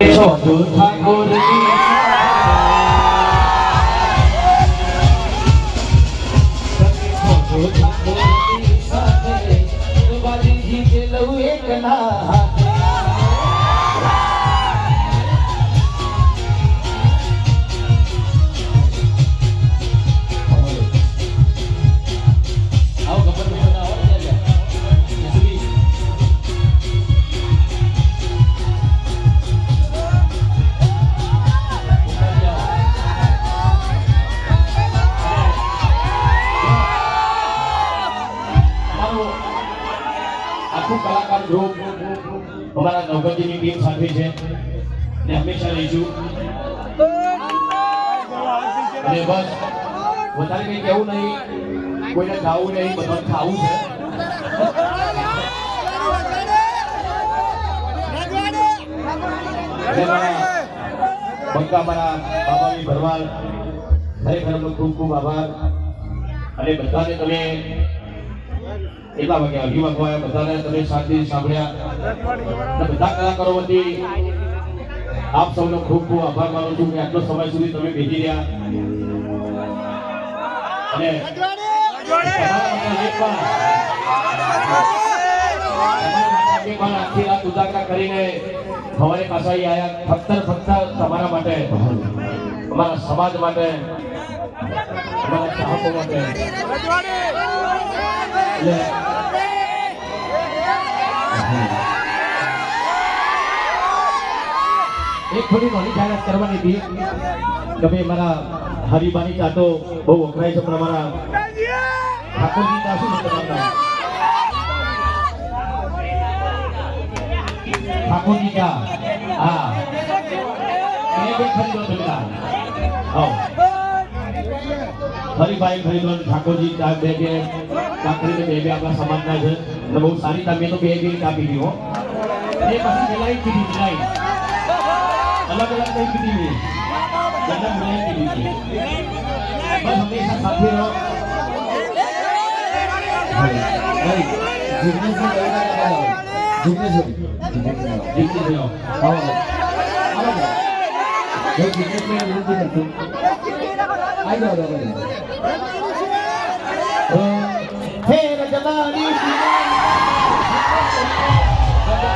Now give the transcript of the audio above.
છો ઠાકોરની ઠાકોરની સાથે બાજી જીતે લઉં એક આખું કલાકાર ગ્રુપ અમારા નવગતિની ટીમ સાથે છે. ને હંમેશા રહીશું. અને બસ, વધારે કંઈ કહેવું નહીં. કોઈને ગાવું નહીં, બધા ખાવું છે. બંકા મારા બાબાની ભરવાડ. ખરેખર ખૂબ ખૂબ આભાર. અને બધાને તમે એટલા વાગે અઢી વાગવા બધાને તમે શાંતિ સાંભળ્યા. બધા કલાકારો વતી આપ સૌનો ખૂબ ખૂબ આભાર માનું છું કે આટલો સમય સુધી તમે બેસી રહ્યા. અને કરીને સવારે પાછા આયા. ફક્ત ફક્ત તમારા માટે, અમારા સમાજ માટે, અમારા ચાહકો માટે. એક થોડી નાની જાહેરાત કરવાની હતી કે ભાઈ મારા હરિબાની ચાટો બહુ વખરાય છે, પણ અમારા ઠાકોરજી ચા શું? ઠાકોરજી ચા હા બે ખરીદો તમે તાર. આવો. હરિભાઈ ખરીદો અને ઠાકોરજી ચા બે બે કાકડીને બે બે આપણા સમાજના છે. અને બહુ સારી ચા મેં તો બે બે ચા પીધી હો. એ પછી મિલાઈ પીધી મિલાઈ અલગ અલગ કઈ પીધી નહીં. બધા મિલાઈ પીધી બસ હંમેશા સાથે રહો. જીતી રહ્યો હે રજમાની